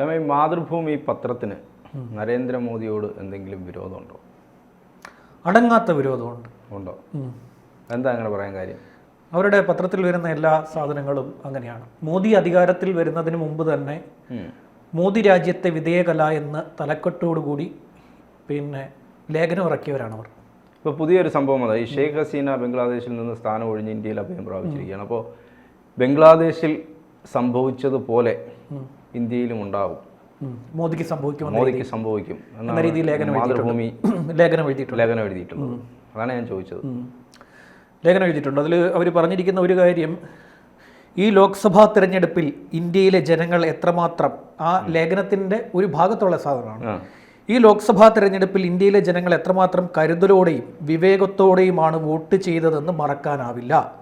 ക്ഷമ ഈ മാതൃഭൂമി പത്രത്തിന് നരേന്ദ്രമോദിയോട് എന്തെങ്കിലും വിരോധമുണ്ടോ? അടങ്ങാത്ത വിരോധമുണ്ട്. ഉണ്ടോ? എന്താ അങ്ങനെ പറയാൻ കാര്യം? അവരുടെ പത്രത്തിൽ വരുന്ന എല്ലാ സാധനങ്ങളും അങ്ങനെയാണ്. മോദി അധികാരത്തിൽ വരുന്നതിന് മുമ്പ് തന്നെ മോദി രാജ്യത്തെ വിധേയകല എന്ന തലക്കെട്ടോടുകൂടി പിന്നെ ലേഖനം ഇറക്കിയവരാണ് അവർ. ഇപ്പോൾ പുതിയൊരു സംഭവം അതായത് ഷെയ്ഖ് ഹസീന ബംഗ്ലാദേശിൽ നിന്ന് സ്ഥാനം ഒഴിഞ്ഞ് ഇന്ത്യയിൽ അഭയം പ്രാപിച്ചിരിക്കുകയാണ്. അപ്പോൾ ബംഗ്ലാദേശിൽ സംഭവിച്ചതുപോലെ ഇന്ത്യയിലും ഉണ്ടാവും. ഉം. മോദിക്ക് സംഭവിക്കും മോദിക്ക് സംഭവിക്കും എന്ന രീതിയിൽ ലേഖനം മാതൃഭൂമി ലേഖനം എഴുതിയിട്ടുണ്ട്. ലേഖനം എഴുതിയിട്ടുള്ളത്. അതാണ് ഞാൻ ചോദിച്ചത്. ലേഖനം എഴുതിയിട്ടുണ്ട്. അതിൽ അവർ പറഞ്ഞിരിക്കുന്ന ഒരു കാര്യം ഈ ലോക്സഭാ തിരഞ്ഞെടുപ്പിൽ ഇന്ത്യയിലെ ജനങ്ങൾ എത്രമാത്രം ആ ലേഖനത്തിന്റെ ഒരു ഭാഗത്തുള്ള സാധനമാണ്. ഈ ലോക്സഭാ തിരഞ്ഞെടുപ്പിൽ ഇന്ത്യയിലെ ജനങ്ങൾ എത്രമാത്രം കരുതലോടെയും വിവേകത്തോടെയുമാണ് വോട്ട് ചെയ്തതെന്ന് മറക്കാനാവില്ല.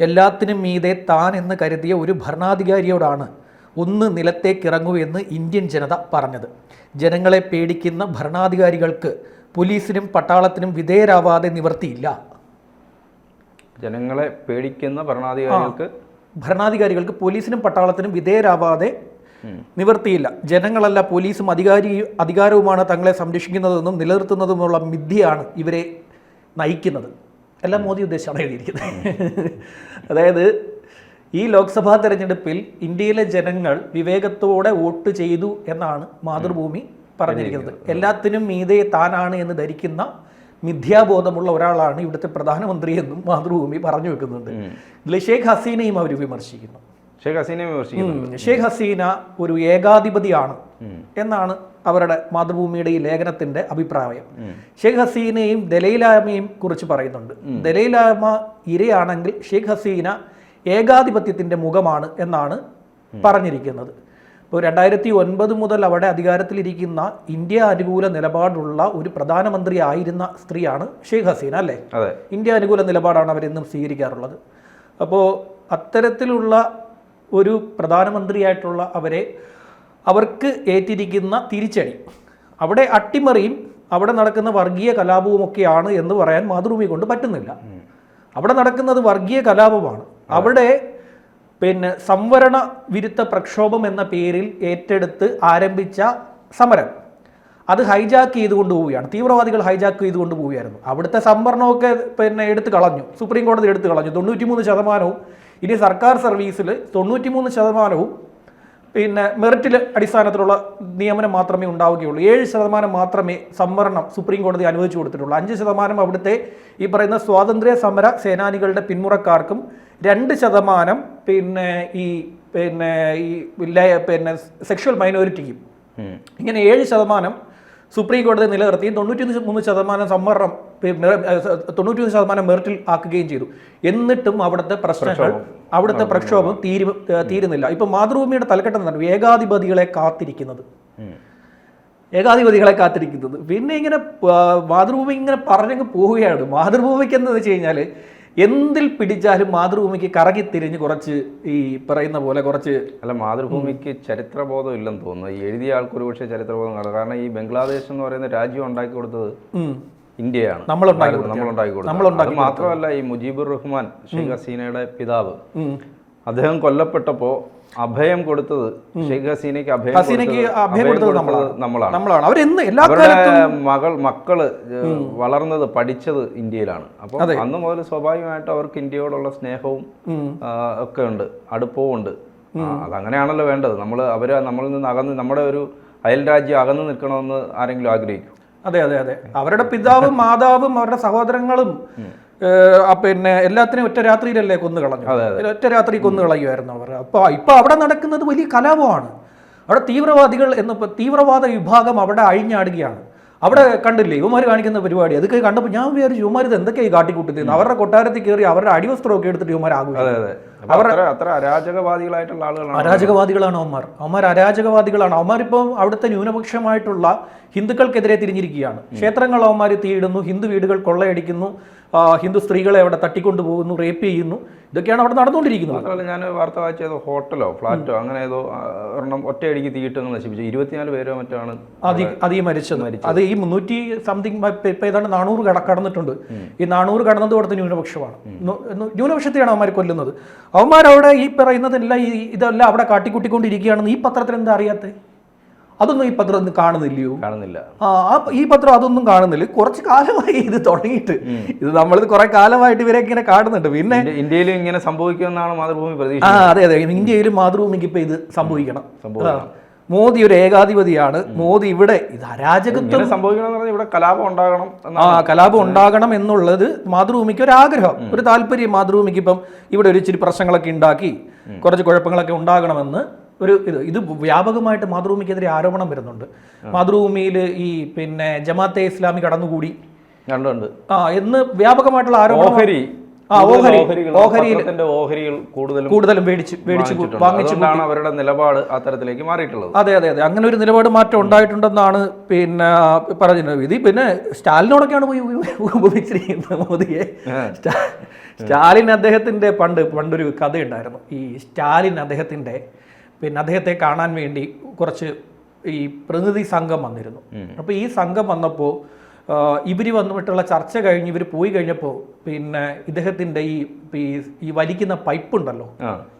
എല്ലാത്തിനും മീതെ താൻ എന്ന് കരുതിയ ഒരു ഭരണാധികാരിയോടാണ് ഒന്ന് നിലത്തേക്കിറങ്ങൂ എന്ന് ഇന്ത്യൻ ജനത പറഞ്ഞത്. ജനങ്ങളെ പേടിക്കുന്ന ഭരണാധികാരികൾക്ക് പോലീസിനും പട്ടാളത്തിനും വിധേയരാവാതെ നിവർത്തിയില്ല. ജനങ്ങളെ പേടിക്കുന്ന ഭരണാധികാരികൾക്ക്? ഭരണാധികാരികൾക്ക് പോലീസിനും പട്ടാളത്തിനും വിധേയരാവാതെ നിവർത്തിയില്ല. ജനങ്ങളല്ല പോലീസും അധികാരി അധികാരവുമാണ് തങ്ങളെ സംരക്ഷിക്കുന്നതെന്നും നിലനിർത്തുന്നതുമുള്ള മിഥ്യയാണ് ഇവരെ നയിക്കുന്നത്. എല്ലാം മോദി ഉദ്ദേശമാണ് എഴുതിയിരിക്കുന്നത്. അതായത് ഈ ലോക്സഭാ തെരഞ്ഞെടുപ്പിൽ ഇന്ത്യയിലെ ജനങ്ങൾ വിവേകത്തോടെ വോട്ട് ചെയ്തു എന്നാണ് മാതൃഭൂമി പറഞ്ഞിരിക്കുന്നത്. എല്ലാത്തിനും മീതെ താനാണ് എന്ന് ധരിക്കുന്ന മിഥ്യാബോധമുള്ള ഒരാളാണ് ഇവിടുത്തെ പ്രധാനമന്ത്രി എന്നും മാതൃഭൂമി പറഞ്ഞു വെക്കുന്നുണ്ട്. ഇതിൽ ഷേഖ് ഹസീനയും അവർ വിമർശിക്കുന്നു. ഷേഖ് ഹസീനയെ വിമർശിക്കുന്നു. ഷേഖ് ഹസീന ഒരു ഏകാധിപതിയാണ് എന്നാണ് അവരുടെ മാതൃഭൂമിയുടെ ഈ ലേഖനത്തിന്റെ അഭിപ്രായം. ഷേഖ് ഹസീനയും ദലൈലാമയും കുറിച്ച് പറയുന്നുണ്ട്. ദലൈലാമ ഇരയാണെങ്കിൽ ഷേഖ് ഹസീന ഏകാധിപത്യത്തിന്റെ മുഖമാണ് എന്നാണ് പറഞ്ഞിരിക്കുന്നത്. ഇപ്പോൾ രണ്ടായിരത്തി ഒൻപത് മുതൽ അവിടെ അധികാരത്തിലിരിക്കുന്ന ഇന്ത്യ അനുകൂല നിലപാടുള്ള ഒരു പ്രധാനമന്ത്രി ആയിരുന്ന സ്ത്രീയാണ് ഷെയ്ഖ് ഹസീന അല്ലേ? ഇന്ത്യ അനുകൂല നിലപാടാണ് അവരെന്നും സ്വീകരിക്കാറുള്ളത്. അപ്പോൾ അത്തരത്തിലുള്ള ഒരു പ്രധാനമന്ത്രിയായിട്ടുള്ള അവരെ അവർക്ക് ഏറ്റിരിക്കുന്ന തിരിച്ചടി അവിടെ അട്ടിമറിയും അവിടെ നടക്കുന്ന വർഗീയ കലാപവും ഒക്കെയാണ് എന്ന് പറയാൻ മാതൃഭൂമി കൊണ്ട് പറ്റുന്നില്ല. അവിടെ നടക്കുന്നത് വർഗീയ കലാപമാണ്. അവിടെ പിന്നെ സംവരണ വിരുദ്ധ പ്രക്ഷോഭം എന്ന പേരിൽ ഏറ്റെടുത്ത് ആരംഭിച്ച സമരം. അത് ഹൈജാക്ക് ചെയ്തുകൊണ്ട് പോവുകയാണ്. തീവ്രവാദികൾ ഹൈജാക്ക് ചെയ്തുകൊണ്ട് പോവുകയായിരുന്നു. അവിടുത്തെ സംവരണമൊക്കെ പിന്നെ എടുത്തു കളഞ്ഞു. സുപ്രീം കോടതി എടുത്തു കളഞ്ഞു. തൊണ്ണൂറ്റിമൂന്ന് ശതമാനവും ഇനി സർക്കാർ സർവീസിൽ തൊണ്ണൂറ്റിമൂന്ന് ശതമാനവും പിന്നെ മെറിറ്റിൽ അടിസ്ഥാനത്തിലുള്ള നിയമനം മാത്രമേ ഉണ്ടാവുകയുള്ളൂ. ഏഴ് ശതമാനം മാത്രമേ സംവരണം സുപ്രീം കോടതി അനുവദിച്ചു കൊടുത്തിട്ടുള്ളൂ. അഞ്ച് ശതമാനം അവിടുത്തെ ഈ പറയുന്ന സ്വാതന്ത്ര്യ സമര സേനാനികളുടെ പിന്മുറക്കാർക്കും രണ്ട് ശതമാനം പിന്നെ ഈ പിന്നെ ഈ പിന്നെ സെക്ഷൽ മൈനോറിറ്റിക്കും. ഇങ്ങനെ ഏഴ് ശതമാനം സുപ്രീം കോടതി നിലനിർത്തി തൊണ്ണൂറ്റി മൂന്ന് ശതമാനം സംവരണം തൊണ്ണൂറ്റി ശതമാനം മെറിറ്റിൽ ആക്കുകയും ചെയ്തു. എന്നിട്ടും അവിടുത്തെ പ്രശ്നങ്ങൾ അവിടുത്തെ പ്രക്ഷോഭം തീരു തീരുന്നില്ല. ഇപ്പൊ മാതൃഭൂമിയുടെ തലക്കെട്ട് എന്താണ്? ഏകാധിപതികളെ കാത്തിരിക്കുന്നത്. ഏകാധിപതികളെ കാത്തിരിക്കുന്നത്. പിന്നെ ഇങ്ങനെ മാതൃഭൂമി ഇങ്ങനെ പറഞ്ഞങ്ങ് പോവുകയാണ്. മാതൃഭൂമിക്ക് എന്താണെന്ന് വെച്ച് കഴിഞ്ഞാൽ എന്തിൽ പിടിച്ചാലും മാതൃഭൂമിക്ക് കറങ്ങി തിരിഞ്ഞ് കുറച്ച് ഈ പറയുന്ന പോലെ കുറച്ച് അല്ല മാതൃഭൂമിക്ക് ചരിത്രബോധം ഇല്ലെന്ന് തോന്നുന്നു. എഴുതിയ ആൾക്കൊരു പക്ഷേ ചരിത്രബോധം കാരണം ഈ ബംഗ്ലാദേശ് എന്ന് പറയുന്ന രാജ്യം ഉണ്ടാക്കി കൊടുത്തത് ഇന്ത്യയാണ്. നമ്മളുണ്ടാക്കി മാത്രമല്ല ഈ മുജീബുർ റഹ്മാൻ ഷെയ്ഖ് ഹസീനയുടെ പിതാവ് അദ്ദേഹം കൊല്ലപ്പെട്ടപ്പോ അഭയം കൊടുത്തത് ഷെയ്ഖ് ഹസീനയ്ക്ക് അഭയം ഹസീനയ്ക്ക് അഭയം കൊടുത്തത് നമ്മളാണ്. നമ്മളാണ്. അവരെന്ന് എല്ലാ മകൾ മക്കൾ വളർന്നത് പഠിച്ചത് ഇന്ത്യയിലാണ്. അപ്പോൾ അന്ന് മുതൽ സ്വാഭാവികമായിട്ട് അവർക്ക് ഇന്ത്യയോടുള്ള സ്നേഹവും ഒക്കെ ഉണ്ട്. അടുപ്പവും ഉണ്ട്. അതങ്ങനെയാണല്ലോ വേണ്ടത്. നമ്മൾ അവർ നമ്മളിൽ നിന്ന് അകന്ന് നമ്മുടെ ഒരു അയൽ രാജ്യം അകന്ന് നിൽക്കണമെന്ന് ആരെങ്കിലും ആഗ്രഹിക്കും അതെ അതെ അതെ. അവരുടെ പിതാവും മാതാവും അവരുടെ സഹോദരങ്ങളും പിന്നെ എല്ലാത്തിനും ഒറ്റ രാത്രിയിലല്ലേ കൊന്നു കളഞ്ഞു? ഒറ്റ രാത്രി കൊന്നു കളയുമായിരുന്നു അവർ. അപ്പോൾ ഇപ്പൊ അവിടെ നടക്കുന്നത് വലിയ കലാപമാണ്. അവിടെ തീവ്രവാദികൾ എന്ന തീവ്രവാദ വിഭാഗം അവിടെ അഴിഞ്ഞാടുകയാണ്. അവിടെ കണ്ടില്ലേ ഇവമാർ കാണിക്കുന്ന പരിപാടി. അതൊക്കെ കണ്ടപ്പോൾ ഞാൻ വിചാരിച്ചു ഇവമാർ ഇത് എന്തൊക്കെയായി കാട്ടിക്കൂട്ടുന്നത് അവരുടെ കൊട്ടാരത്തിൽ കയറി അവരുടെ അടിവസ്ത്രമൊക്കെ എടുത്തിട്ട് ഇവന്മാർ ഒമാർ ഒമാർ അത്ര അരാജകവാദികളായിട്ടുള്ള ആളുകളാണ് അരാജകവാദികളാണ് അവന്മാർ. അവന്മാർ അരാജകവാദികളാണ്. അവന്മാരിപ്പം അവിടുത്തെ ന്യൂനപക്ഷമായിട്ടുള്ള ഹിന്ദുക്കൾക്കെതിരെ തിരിഞ്ഞിരിക്കുകയാണ്. ക്ഷേത്രങ്ങൾ അവന്മാർ തീയിടുന്നു ഹിന്ദു വീടുകൾ കൊള്ളയടിക്കുന്നു. ഹിന്ദു സ്ത്രീകളെ അവിടെ തട്ടിക്കൊണ്ടു പോകുന്നു റേപ്പ് ചെയ്യുന്നു. ഇതൊക്കെയാണ് അവിടെ നടന്നുകൊണ്ടിരിക്കുന്നത്. മാത്രമല്ല ഞാൻ വാർത്ത വായിച്ചത് ഹോട്ടലോ ഫ്ലാറ്റോ അങ്ങനെ ഏതോ ഒരെണ്ണം ഒറ്റയടിക്ക് തീയിട്ടങ്ങ് നശിപ്പിച്ചു. ഇരുപത്തിനാല് പേരോ മറ്റാണ് അതി അധികം മരിച്ചത്. അത് ഈ മുന്നൂറ്റി സംതിങ് ഇപ്പൊ ഏതാണ്ട് നാനൂറ് കട കടന്നിട്ടുണ്ട്. ഈ നാനൂറ് കടന്നത് കൊടുത്ത ന്യൂനപക്ഷമാണ് ന്യൂനപക്ഷത്തെയാണ് അവന്മാർ കൊല്ലുന്നത്. അവന്മാരവിടെ ഈ പറയുന്നതെല്ലാം ഈ ഇതെല്ലാം അവിടെ കാട്ടിക്കൂട്ടിക്കൊണ്ടിരിക്കുകയാണെന്ന് ഈ പത്രത്തിൽ എന്താ അറിയാത്തത് അതൊന്നും ഈ പത്രം കാണുന്നില്ലയോ? കാണുന്നില്ല. ആ ഈ പത്രം അതൊന്നും കാണുന്നില്ല. കുറച്ച് കാലമായി ഇത് തുടങ്ങിയിട്ട്. ഇത് നമ്മളിത് കുറെ കാലമായിട്ട് ഇവരെ ഇങ്ങനെ കാണുന്നുണ്ട്. പിന്നെ ഇന്ത്യ- ഇന്ത്യയിലും ഇങ്ങനെ സംഭവിക്കുമെന്നാണ് മാതൃഭൂമി ആ അതെ അതെ. ഇന്ത്യയിലും മാതൃഭൂമിക്ക് ഇപ്പൊ ഇത് സംഭവിക്കണം. സംഭവിക്കണം. മോദി ഒരു ഏകാധിപതിയാണ്. മോദി ഇവിടെ ഇത് അരാജകത്വം സംഭവിക്കണം ഇവിടെ കലാപം ഉണ്ടാകണം ആ കലാപം ഉണ്ടാകണം എന്നുള്ളത് മാതൃഭൂമിക്ക് ഒരു ആഗ്രഹം. ഒരു താല്പര്യം മാതൃഭൂമിക്ക് ഇപ്പം ഇവിടെ ഒരു ഇച്ചിരി പ്രശ്നങ്ങളൊക്കെ ഉണ്ടാക്കി കുറച്ച് കുഴപ്പങ്ങളൊക്കെ ഉണ്ടാകണമെന്ന് ഒരു ഇത് ഇത് വ്യാപകമായിട്ട് മാതൃഭൂമിക്കെതിരെ ആരോപണം വരുന്നുണ്ട്. മാതൃഭൂമിയിൽ ഈ പിന്നെ ജമാഅത്തെ ഇസ്ലാമി കടന്നുകൂടി. കണ്ടുണ്ട്. ആ എന്ന് വ്യാപകമായിട്ടുള്ള ആരോപണം കൂടുതലും അവരുടെ നിലപാട് അത്തരത്തിലേക്ക് മാറിയിട്ടുള്ളത്. അതെ അതെ അതെ. അങ്ങനെ ഒരു നിലപാട് മാറ്റം ഉണ്ടായിട്ടുണ്ടെന്നാണ് പിന്നെ പറഞ്ഞത് ഇത് പിന്നെ സ്റ്റാലിനോടൊക്കെയാണ് പോയി ഉപയോഗിച്ചിരിക്കുന്നത് മോദിയെ. സ്റ്റാ- സ്റ്റാലിൻ അദ്ദേഹത്തിന്റെ പണ്ട് പണ്ടൊരു കഥയുണ്ടായിരുന്നു. ഈ സ്റ്റാലിൻ അദ്ദേഹത്തിന്റെ പിന്നെ അദ്ദേഹത്തെ കാണാൻ വേണ്ടി കുറച്ച് ഈ പ്രതിനിധി സംഘം വന്നിരുന്നു. അപ്പോൾ ഈ സംഘം വന്നപ്പോൾ ഇവർ വന്നിട്ടുള്ള ചർച്ച കഴിഞ്ഞ് ഇവർ പോയി കഴിഞ്ഞപ്പോൾ പിന്നെ ഇദ്ദേഹത്തിന്റെ ഈ ഈ- വലിക്കുന്ന പൈപ്പ് ഉണ്ടല്ലോ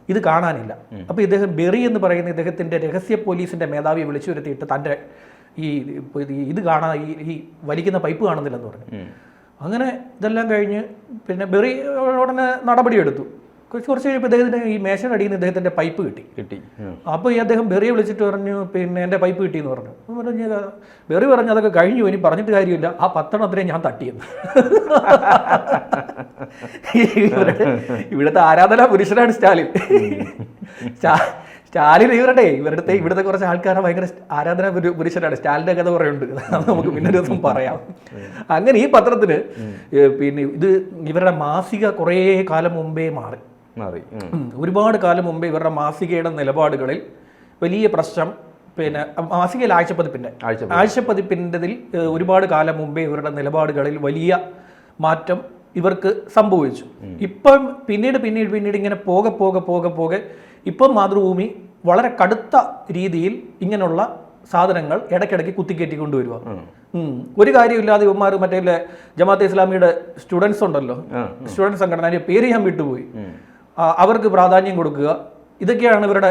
ഇത് കാണാനില്ല. അപ്പോൾ ഇദ്ദേഹം ബെറി എന്ന് പറയുന്ന ഇദ്ദേഹത്തിന്റെ രഹസ്യ പോലീസിന്റെ മേധാവിയെ വിളിച്ചു വരുത്തിയിട്ട് തന്റെ ഈ ഇത് കാണാ കാണാൻ ഈ ഈ വലിക്കുന്ന പൈപ്പ് കാണുന്നില്ലെന്ന് പറഞ്ഞു. അങ്ങനെ ഇതെല്ലാം കഴിഞ്ഞ് പിന്നെ ബെറി ഉടനെ നടപടിയെടുത്തു. കുറച്ച് കുറച്ച് കഴിയുമ്പോൾ ഇദ്ദേഹത്തിന്റെ ഈ മേശയുടെ അടിയിൽ നിന്ന് ഇദ്ദേഹത്തിന്റെ പൈപ്പ് കിട്ടി. കിട്ടി. അപ്പോൾ ഈ അദ്ദേഹം ബെറിയെ വിളിച്ചിട്ട് പറഞ്ഞു പിന്നെ എന്റെ പൈപ്പ് കിട്ടി എന്ന് പറഞ്ഞു. അപ്പോൾ പറഞ്ഞു ബെറി പറഞ്ഞു അതൊക്കെ കഴിഞ്ഞു ഇനി പറഞ്ഞിട്ട് കാര്യമില്ല. ആ പത്തെണ്ണത്തിനെ ഞാൻ തട്ടിയെന്ന്. ഇവിടുത്തെ ആരാധന പുരുഷനാണ് സ്റ്റാലിൻ. സ്റ്റാ- സ്റ്റാലിൻ ഇവരുടെ ഇവരുടെ ഇവിടുത്തെ കുറച്ച് ആൾക്കാരെ ഭയങ്കര ആരാധന പുരു- പുരുഷനാണ്. സ്റ്റാലിന്റെ കഥ കുറേ ഉണ്ട് നമുക്ക് പിന്നെ ദിവസം പറയാം. അങ്ങനെ ഈ പത്രത്തിന് പിന്നെ ഇത് ഇവരുടെ മാസിക കുറേ കാലം മുമ്പേ മാറി. ഒരുപാട് കാലം മുമ്പ് ഇവരുടെ മാസികയുടെ നിലപാടുകളിൽ വലിയ പ്രശ്നം പിന്നെ മാസികയിൽ ആഴ്ചപ്പതിപ്പിന്റെ ആഴ്ച ആഴ്ചപ്പതിപ്പിന്റെതിൽ ഒരുപാട് കാലം മുമ്പേ ഇവരുടെ നിലപാടുകളിൽ വലിയ മാറ്റം ഇവർക്ക് സംഭവിച്ചു. ഇപ്പം പിന്നീട് പിന്നീട് പിന്നീട് ഇങ്ങനെ പോകെ പോകെ പോകെ പോകെ ഇപ്പം മാതൃഭൂമി വളരെ കടുത്ത രീതിയിൽ ഇങ്ങനെയുള്ള സാധനങ്ങൾ ഇടയ്ക്കിടയ്ക്ക് കുത്തിക്കയറ്റി കൊണ്ടുവരിക. ഒരു കാര്യമില്ലാതെ ഇവന്മാർ മറ്റേ ജമാഅത്തെ ഇസ്ലാമിയുടെ സ്റ്റുഡൻസ് ഉണ്ടല്ലോ. സ്റ്റുഡൻസ് സംഘടന പേര് ഞാൻ വിട്ടുപോയി. അവർക്ക് പ്രാധാന്യം കൊടുക്കുക. ഇതൊക്കെയാണ് ഇവരുടെ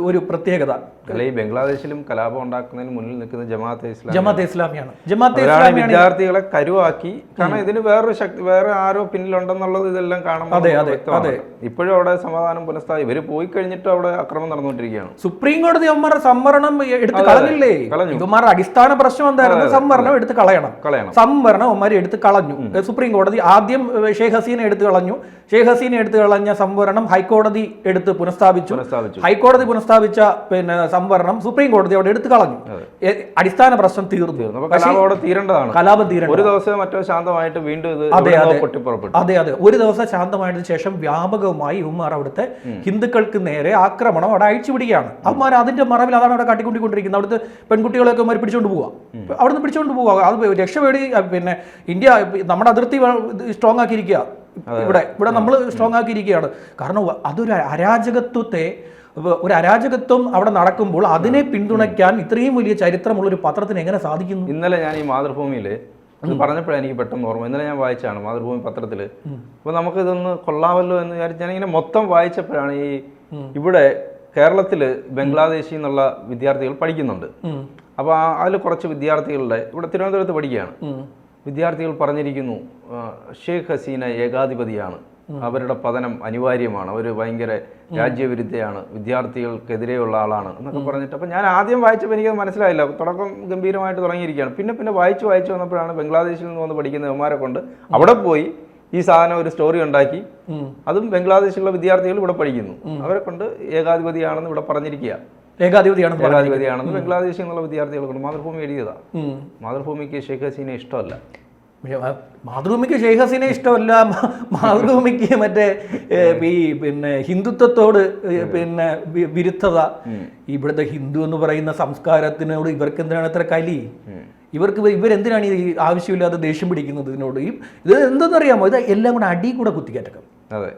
ഒരു- പ്രത്യേകത. അല്ല ഈ ബംഗ്ലാദേശിലും കലാപം ഉണ്ടാക്കുന്നതിന് മുന്നിൽ നിൽക്കുന്ന ജമാഅത്തെ ജമാഅത്തെ ഇസ്ലാമിയാണ്. ജമാഅത്തെ ഇസ്ലാമിയാണ് വിദ്യാർത്ഥികളെ കരുവാക്കി കാരണം ഇതിന് വേറൊരു ശക്തി വേറെ ആരോ പിന്നിലുണ്ടെന്നുള്ളത് ഇതെല്ലാം കാണുമ്പോൾ അതെ, അതെ. അതെ. ഇപ്പോഴും അവിടെ സമാധാനം പുനഃസ്ഥാ ഇവർ പോയി കഴിഞ്ഞിട്ട് അവിടെ അക്രമം നടന്നുകൊണ്ടിരിക്കുകയാണ്. സുപ്രീം കോടതി അവന്മാരുടെ സംവരണം എടുത്ത് കളഞ്ഞില്ലേ? കളഞ്ഞു. ഇവന്മാരുടെ അടിസ്ഥാന പ്രശ്നം എന്തായിരുന്നു? സംവരണം എടുത്ത് കളയണം. കളയണം. സംവരണം അവന്മാർ എടുത്ത് കളഞ്ഞു. സുപ്രീം കോടതി ആദ്യം ഷേഖ് ഹസീനെ എടുത്ത് കളഞ്ഞു. ഷെയ്ഖ് ഹസീനെ എടുത്ത് കളഞ്ഞ സംവരണം ഹൈക്കോടതി എടുത്ത് പുനഃസ്ഥാപിച്ചു. ഹൈക്കോടതി പുനഃസ്ഥാപിച്ച പിന്നെ സംവരണം സുപ്രീം കോടതി അവിടെ എടുത്തു കളഞ്ഞു. അടിസ്ഥാന പ്രശ്നം തീർന്നു. അവിടെ തീരേണ്ടതാണ്. കലാപം തീരണം ഒരു ദിവസം മറ്റോ ശാന്തമായിട്ട് വീണ്ടും ഇത് അതെ, അതെ. അതെ അതെ. ഒരു ദിവസം ശാന്തമായതിനു ശേഷം വ്യാപകമായി ഉമ്മാർ അവിടുത്തെ ഹിന്ദുക്കൾക്ക് നേരെ ആക്രമണം അവിടെ അഴിച്ചു പിടിക്കുകയാണ് അവന്മാർ അതിന്റെ മറവിൽ അതാണ് അവിടെ കാട്ടിക്കൊണ്ടിരിക്കുന്നത് അവിടുത്തെ പെൺകുട്ടികളെയൊക്കെ അവന്മാർ പിടിച്ചുകൊണ്ട് പോവുക അവിടുന്ന് പിടിച്ചുകൊണ്ട് പോവുക അത് രക്ഷപേടി പിന്നെ ഇന്ത്യ നമ്മുടെ അതിർത്തി സ്ട്രോങ് ആക്കിയിരിക്കുക. ഇവിടെ ഇവിടെ നമ്മൾ സ്ട്രോങ് ആക്കിയിരിക്കുകയാണ്. കാരണം അതൊരു അരാജകത്വത്തെ ഒരു അരാജകത്വം അവിടെ നടക്കുമ്പോൾ അതിനെ പിന്തുണയ്ക്കാൻ ഇത്രയും വലിയ ചരിത്രമുള്ള ഒരു പത്രത്തിന് എങ്ങനെ സാധിക്കുന്നു? ഇന്നലെ ഞാൻ ഈ മാതൃഭൂമിയിൽ ഇത് പറഞ്ഞപ്പോഴാണ് എനിക്ക് പെട്ടെന്ന് ഓർമ്മ. ഇന്നലെ ഞാൻ വായിച്ചാണ് മാതൃഭൂമി പത്രത്തിൽ അപ്പോൾ നമുക്ക് ഇതൊന്ന് കൊള്ളാമല്ലോ എന്ന് വിചാരിച്ച് ഞാനിങ്ങനെ മൊത്തം വായിച്ചപ്പോഴാണ് ഈ ഇവിടെ കേരളത്തിൽ ബംഗ്ലാദേശിൽ നിന്നുള്ള വിദ്യാർത്ഥികൾ പഠിക്കുന്നുണ്ട്. അപ്പോൾ അതിൽ കുറച്ച് വിദ്യാർത്ഥികളുടെ ഇവിടെ തിരുവനന്തപുരത്ത് പഠിക്കുകയാണ്. വിദ്യാർത്ഥികൾ പറഞ്ഞിരിക്കുന്നു ഷേഖ് ഷെയ്ഖ് ഹസീന ഏകാധിപതിയാണ്. അവരുടെ പതനം അനിവാര്യമാണ്. അവർ ഭയങ്കര രാജ്യവിരുദ്ധയാണ്. വിദ്യാർത്ഥികൾക്കെതിരെയുള്ള ആളാണ് എന്നൊക്കെ പറഞ്ഞിട്ട് അപ്പം ഞാൻ ആദ്യം വായിച്ചപ്പോൾ എനിക്കത് മനസ്സിലായില്ല. തുടക്കം ഗംഭീരമായിട്ട് തുടങ്ങിയിരിക്കുകയാണ്. പിന്നെ പിന്നെ വായിച്ച് വായിച്ച് വന്നപ്പോഴാണ് ബംഗ്ലാദേശിൽ നിന്ന് വന്ന് പഠിക്കുന്ന കൊണ്ട് അവിടെ പോയി ഈ സാധനം ഒരു സ്റ്റോറി ഉണ്ടാക്കി. അതും ബംഗ്ലാദേശിലുള്ള വിദ്യാർത്ഥികൾ ഇവിടെ പഠിക്കുന്നു. അവരെ കൊണ്ട് ഏകാധിപതിയാണെന്ന് ഇവിടെ പറഞ്ഞിരിക്കുക. ഏകാധിപതിയാണ് ഏകാധിപതിയാണെന്ന് ബംഗ്ലാദേശിൽ നിന്നുള്ള വിദ്യാർത്ഥികൾ കൊണ്ട് മാതൃഭൂമി എഴുതിയതാണ്. മാതൃഭൂമിക്ക് ഷെയ്ഖ് ഹസീനെ ഇഷ്ടമല്ല. മാതൃഭൂമിക്ക് ഷെയ്ഖ് ഹസീനെ ഇഷ്ടമല്ല. മാതൃഭൂമിക്ക് മറ്റേ ഈ പിന്നെ ഹിന്ദുത്വത്തോട് പിന്നെ വിരുദ്ധത. ഇവിടുത്തെ ഹിന്ദു എന്ന് പറയുന്ന സംസ്കാരത്തിനോട് ഇവർക്ക് എന്തിനാണ് ഇത്ര കലി? ഇവർക്ക് ഇവ- ഇവരെന്തിനാണ് ഈ ആവശ്യമില്ലാതെ ദേഷ്യം പിടിക്കുന്നത് ഇതിനോട്? ഈ ഇത് എന്തെന്നറിയാമോ? ഇത് എല്ലാം കൂടെ അടി കൂടെ കുത്തിക്കേറ്റക്കം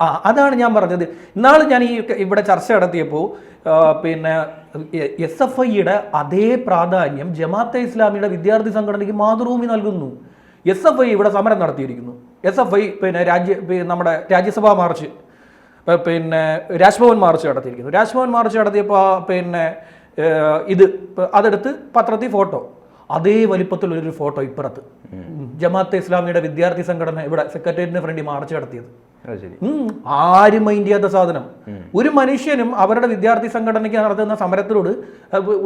ആ അതാണ് ഞാൻ പറഞ്ഞത്. ഇന്നാൾ ഞാൻ ഈ ഇവിടെ ചർച്ച നടത്തിയപ്പോൾ പിന്നെ എസ് എഫ് ഐയുടെ അതേ പ്രാധാന്യം ജമാഅത്തെ ഇസ്ലാമിയുടെ വിദ്യാർത്ഥി സംഘടനയ്ക്ക് മാതൃഭൂമി നൽകുന്നു. എസ് എഫ് ഐ ഇവിടെ സമരം നടത്തിയിരിക്കുന്നു. എസ് എഫ് ഐ പിന്നെ രാജ്യ നമ്മുടെ രാജ്യസഭാ മാർച്ച് പിന്നെ രാജ്ഭവൻ മാർച്ച് നടത്തിയിരിക്കുന്നു. രാജ്ഭവൻ മാർച്ച് നടത്തിയപ്പോൾ പിന്നെ ഇത് അതെടുത്ത് പത്രത്തിൽ ഫോട്ടോ. അതേ വലിപ്പത്തിലുള്ളൊരു ഫോട്ടോ ഇപ്പുറത്ത്. ജമാഅത്തെ ഇസ്ലാമിയുടെ വിദ്യാർത്ഥി സംഘടന ഇവിടെ സെക്രട്ടേറിയറ്റിന് ഫ്രണ്ടി മാർച്ച് നടത്തിയത്. ആരും മൈൻഡ് ചെയ്യാത്ത സാധനം. ഒരു മനുഷ്യനും അവരുടെ വിദ്യാർത്ഥി സംഘടനയ്ക്ക് നടത്തുന്ന സമരത്തിനോട്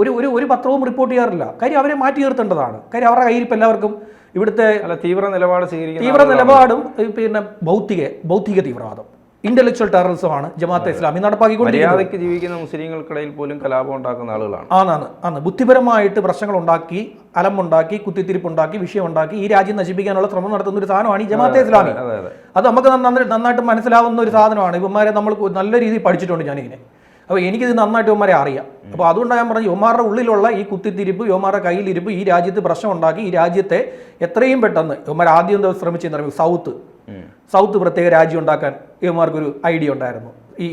ഒരു ഒരു ഒരു പത്രവും റിപ്പോർട്ട് ചെയ്യാറില്ല. കാര്യം അവരെ മാറ്റി നിർത്തേണ്ടതാണ്. കാര്യം അവരുടെ കയ്യിൽ ഇപ്പം എല്ലാവർക്കും ഇവിടുത്തെ അല്ല തീവ്ര നിലപാട് സ്വീകരിക്കും തീവ്ര നിലപാടും പിന്നെ ഭൗതിക ഭൗതിക തീവ്രവാദം. ഇന്റലക്ച്വൽ ടെററിസമാണ് ജമാഅത്തെ ഇസ്ലാമി നടപ്പാക്കിക്കൊണ്ടിരിക്കുന്നത്. മര്യാദയ്ക്ക് ജീവിക്കുന്ന മുസ്ലിങ്ങൾക്കിടയിൽ പോലും കലാപം ഉണ്ടാക്കുന്ന ആളുകളാണ്. ആന്നാണ് ആണ് ബുദ്ധിപരമായിട്ട് പ്രശ്നങ്ങൾ ഉണ്ടാക്കി അലമുണ്ടാക്കി കുത്തിത്തിരിപ്പുണ്ടാക്കി വിഷയമുണ്ടാക്കി ഈ രാജ്യം നശിപ്പിക്കാനുള്ള ശ്രമം നടത്തുന്ന ഒരു സാധനമാണ് ഈ ജമാഅത്തെ ഇസ്ലാമി. അതെ നമുക്ക് നന്ന- നന്നായിട്ട് മനസ്സിലാവുന്ന ഒരു സാധനമാണ്. ഇവന്മാരെ നമ്മൾ നല്ല രീതിയിൽ പഠിച്ചിട്ടുണ്ട് ഞാനിങ്ങനെ. അപ്പോൾ എനിക്കിത് നന്നായിട്ട് ഇവന്മാരെ അറിയാം. അപ്പോൾ അതുകൊണ്ടാണ് ഞാൻ പറഞ്ഞു യുവമാരുടെ ഉള്ളിലുള്ള ഈ കുത്തിത്തിരിപ്പ് യുവമാരുടെ കയ്യിലിരിപ്പ് ഈ രാജ്യത്ത് പ്രശ്നം ഉണ്ടാക്കി ഈ രാജ്യത്തെ എത്രയും പെട്ടെന്ന് യുവമാർ ആദ്യം എന്താ ശ്രമിച്ചെന്ന് പറയുമ്പോൾ സൗത്ത്. സൗത്ത് പ്രത്യേക രാജ്യം ഉണ്ടാക്കാൻ യുവമാർക്കൊരു ഐഡിയ ഉണ്ടായിരുന്നു. ഈ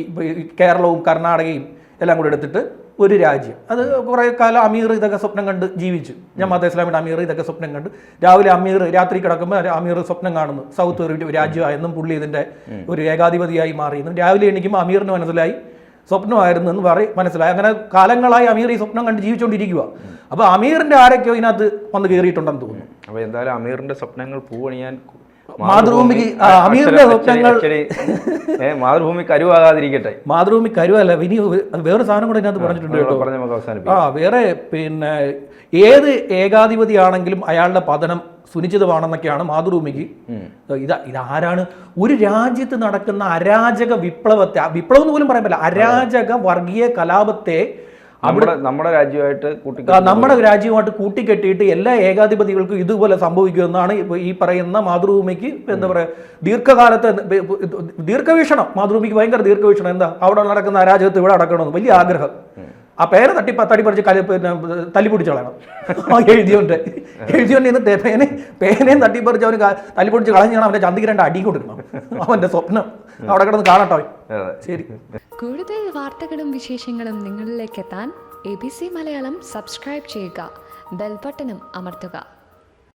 കേരളവും കർണാടകയും എല്ലാം കൂടെ എടുത്തിട്ട് ഒരു രാജ്യം. അത് കുറേ കാലം അമീർ ഇതൊക്കെ സ്വപ്നം കണ്ട് ജീവിച്ചു. ഞാൻ ജമാഅത്തെ ഇസ്ലാമിയുടെ അമീർ ഇതൊക്കെ സ്വപ്നം കണ്ട് രാവിലെ അമീർ രാത്രി കിടക്കുമ്പോൾ അമീർ സ്വപ്നം കാണുന്നു. സൗത്ത് ഒരു രാജ്യമായെന്നും പുള്ളി ഇതിന്റെ ഒരു ഏകാധിപതിയായി മാറിയെന്നും രാവിലെ എണീക്കുമ്പോൾ അമീറിന് മനസ്സിലായി സ്വപ്നമായിരുന്നു എന്ന് പറയും മനസ്സിലായി. അങ്ങനെ കാലങ്ങളായി അമീർ ഈ സ്വപ്നം കണ്ട് ജീവിച്ചുകൊണ്ടിരിക്കുക അപ്പോൾ അമീറിന്റെ ആരൊക്കെയോ ഇതിനകത്ത് വന്ന് കയറിയിട്ടുണ്ടെന്ന് തോന്നുന്നു. അപ്പോൾ എന്തായാലും അമീറിന്റെ സ്വപ്നങ്ങൾ പൂവണിയാൻ മാതൃഭൂമിക്ക് അമീറിന്റെ സ്വപ്നങ്ങൾ മാതൃഭൂമി കരുവാകാതിരിക്കട്ടെ. മാതൃഭൂമി കരുവല്ല ഇനി വേറെ സാധനം കൂടെ ഇതിനകത്ത് പറഞ്ഞിട്ടുണ്ട് കേട്ടോ. ആ വേറെ പിന്നെ ഏത് ഏകാധിപതിയാണെങ്കിലും അയാളുടെ പതനം സുനിശ്ചിതമാണെന്നൊക്കെയാണ് മാതൃഭൂമിക്ക് ഇത് ഇതാ ഇതാരാണ്? ഒരു രാജ്യത്ത് നടക്കുന്ന അരാജക വിപ്ലവത്തെ ആ വിപ്ലവം എന്ന് പോലും പറയാൻ പറ്റില്ല. അരാജക വർഗീയ കലാപത്തെ നമ്മുടെ നമ്മുടെ രാജ്യമായിട്ട് നമ്മുടെ രാജ്യവുമായിട്ട് കൂട്ടിക്കെട്ടിയിട്ട് എല്ലാ ഏകാധിപതികൾക്കും ഇതുപോലെ സംഭവിക്കുമെന്നാണ് ഇപ്പൊ ഈ പറയുന്ന മാതൃഭൂമിക്ക് എന്താ പറയുക ദീർഘകാലത്തെ ദീർഘവീക്ഷണം. മാതൃഭൂമിക്ക് ഭയങ്കര ദീർഘവീക്ഷണം. എന്താ? അവിടെ നടക്കുന്ന അരാജകത്ത് ഇവിടെ നടക്കണമെന്ന്. വലിയ ആഗ്രഹം. ആ പേര് തട്ടി തട്ടിപ്പറിച്ച് കല പിന്നെ തല്ലിപ്പൊടിച്ച് കളയണം എഴുതിയോണ്ട്. എഴുതിയോണ്ട് ഇന്ന് പേനെ പേനയും തട്ടിപ്പറിച്ച് അവന് തല്ലിപ്പൊടിച്ച് കളഞ്ഞാണ് അവന്റെ ചന്തിക്ക് രണ്ട് അടിയും കൊടുക്കണം. അവന്റെ സ്വപ്നം. അവിടെ കിടന്ന് കാണട്ടോ ശരി. കൂടുതൽ വാർത്തകളും വിശേഷങ്ങളും നിങ്ങളിലേക്ക് എത്താൻ A B C Malayalam subscribe ചെയ്യുക. ബെൽബട്ടനും അമർത്തുക.